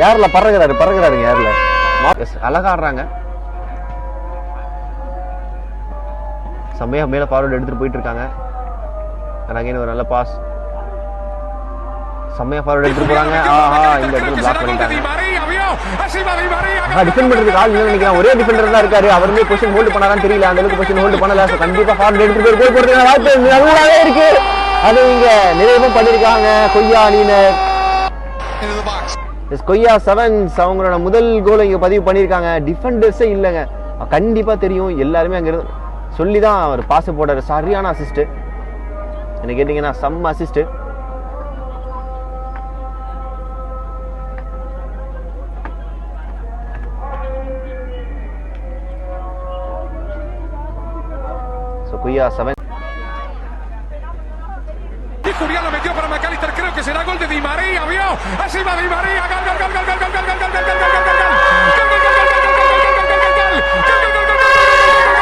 யார்ல பறகுறாரு பறகுறாருங்க யார்ல அழகாடுறாங்க அழகா ஆடுறாங்க செம்மையா எடுத்துகிட்டு ஃபார்வர்ட் எடுத்துட்டு போயிட்டு இருக்காங்க அகைன் ஒரு நல்ல பாஸ் செம்மையா ஃபார்வர்டு எடுத்துட்டு போறாங்க. ஆஹா இந்த இடத்துல பிளாக் பண்ணிட்டாங்க. டிஃபெண்ட் பண்றதுக்கு ஆள் நினைக்கிறேன் ஒரே டிஃபெண்டர் தான் இருக்காரு. அவர் வந்து பொசிஷன் ஹோல்ட் பண்ணாரான்னு தெரியல. அந்த அளவுக்கு கொஸ்டின் ஹோல்டு பண்ணல. So, கண்டிப்பாக ஃபார்வர்டு எடுத்துட்டு போய் கோல் போடுறதுக்கு வாய்ப்பு நல்லாவே இருக்கு. அது இங்க நிறைவும் பண்ணிருக்காங்க. கொய்யா அணியினர் கொய்யா செவன்ஸ் அவங்களோட முதல் கோலை இங்கே பதிவு பண்ணியிருக்காங்க. டிஃபெண்டர்ஸே இல்லைங்க. கண்டிப்பா தெரியும். எல்லாருமே அங்கேருந்து சொல்லி தான் அவர் பாஸ் போடுறாரு சரியான அசிஸ்ட் என்ன கேட்டீங்கன்னா சம் அசிஸ்ட் ஸோ கொய்யா seven de Di María, vio, así va Di María, gol, gol, gol, gol, gol, gol, gol, gol, gol, gol, gol, gol,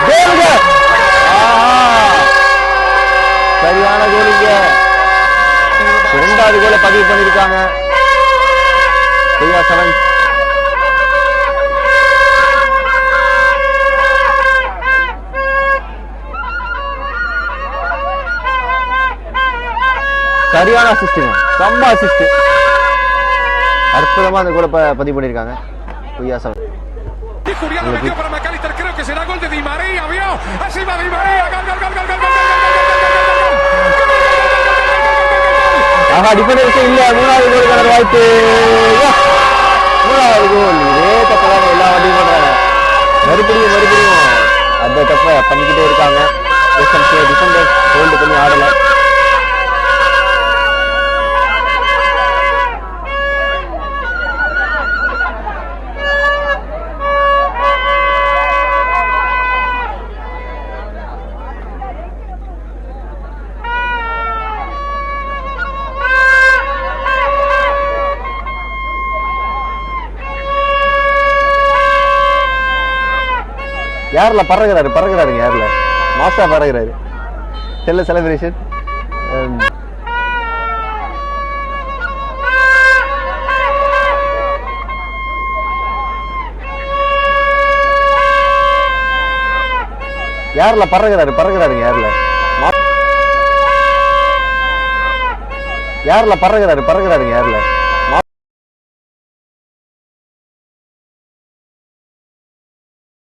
கோலுங்க ஆஹா. சரியான கோலுங்க இரண்டாவது கோலை பதிவு பண்ணிருக்காங்க கொய்யா செவன் சரியான அசிஸ்டுங்க ரொம்ப அசிஸ்ட் அற்புதமா அந்த கூட பதிவு பண்ணியிருக்காங்க கொய்யா சார் ஆஹா டிஃபெண்டருக்கு இல்ல மூணாவது கோலுக்கான வாய்ப்பு மூணாவது கோல் இதே தப்பதான எல்லா வண்டியும் யார்ல பறகுறாரு பறகுறாருங்க யாரில்? மாஸ்டா பறகுறாரு செல்ல செலிப்ரேஷன் யார்ல பறகுறாரு பறகுறாருங்க யாரில்? மா- யார்ல பறகுறாரு பறகுறாருங்க யார்ல?